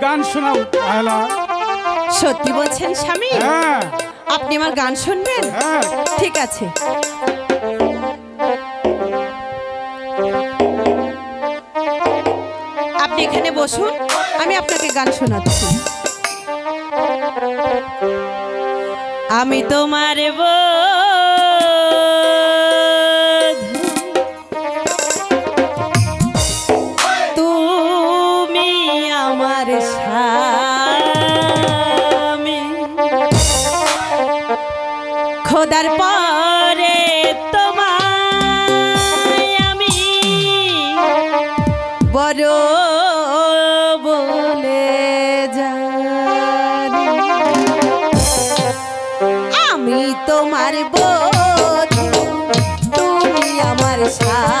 Hello সত্যি বলছেন স্বামী? হ্যাঁ। আপনি আমার গান শুনবেন? হ্যাঁ। ঠিক আছে। আপনি এখানে বসুন আমি আপনাকে গান শোনাচ্ছি। আমি তোমার বধূ, খোদার পরে তোমায় আমি বড় বলে জানি। আমি তোমার বোধ তুমি আমার স্বামী